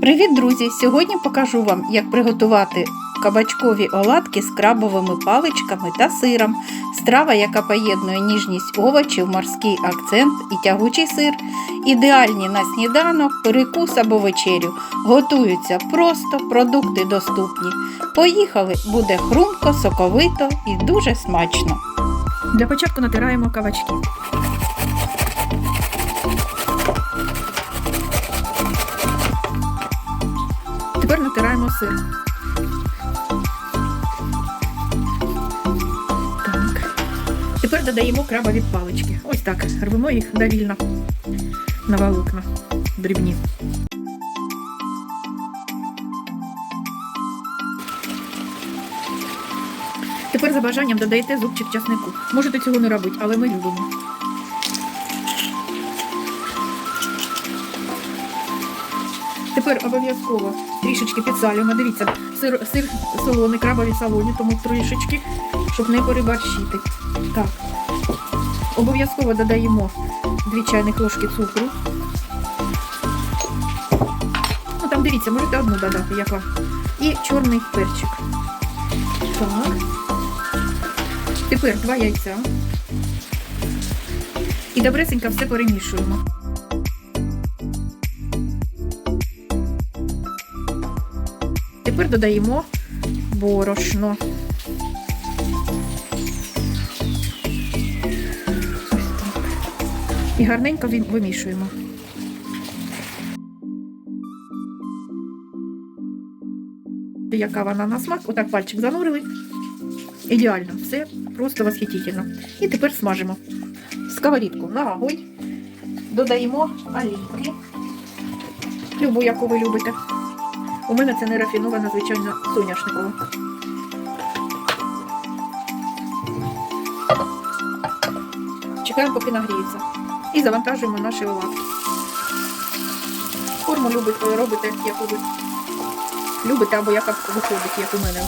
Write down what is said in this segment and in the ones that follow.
Привіт, друзі! Сьогодні покажу вам, як приготувати кабачкові оладки з крабовими паличками та сиром. Страва, яка поєднує ніжність овочів, морський акцент і тягучий сир. Ідеальні на сніданок, перекус або вечерю. Готуються просто, продукти доступні. Поїхали! Буде хрумко, соковито і дуже смачно. Для початку натираємо кабачки. Тепер натираємо сир. Так. Тепер додаємо крабові палички. Ось так. Рвемо їх довільно на волокна дрібні. Тепер за бажанням додаєте зубчик часнику. Можете цього не робити, але ми любимо. Тепер обов'язково трішечки підсалюємо. Дивіться, сир, сир солоний, крабові солоні, тому трішечки, щоб не переборщити. Так. Обов'язково додаємо 2 чайних ложки цукру. Ну там дивіться, можете одну додати, як вам. І чорний перчик. Так. Тепер два яйця. І добресенько все перемішуємо. Тепер додаємо борошно. І гарненько вимішуємо. Яка вона на смак, отак пальчик занурили. Ідеально, все просто восхитительно. І тепер смажимо. Сковорідку на огонь. Додаємо олійки. Любу, яку ви любите. У мене це не рафінована, звичайно, соняшникова. Чекаємо, поки нагріється. І завантажуємо наші оладки. Форму любите, робите, яку ви любите, або яка виходить, як у мене.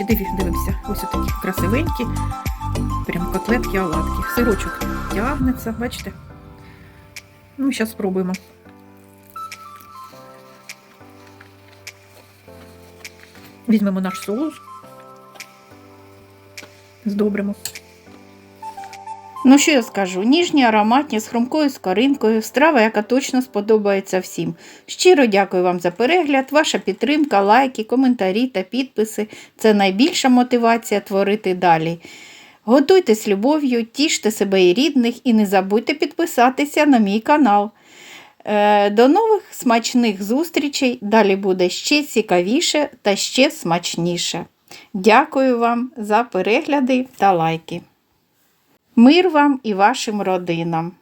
Диві- дивимося, ось такі красивенькі, прям котлетки, оладки. Сирочок тягнеться, бачите? Ну, зараз спробуємо. Візьмемо наш соус, здобримо. Ну що я скажу? Ніжні, ароматні, з хрумкою скоринкою, страва, яка точно сподобається всім. Щиро дякую вам за перегляд, ваша підтримка, лайки, коментарі та підписи це найбільша мотивація творити далі. Готуйте з любов'ю, тіште себе і рідних і не забудьте підписатися на мій канал. Е, До нових смачних зустрічей. Далі буде ще цікавіше та ще смачніше. Дякую вам за перегляди та лайки. Мир вам і вашим родинам!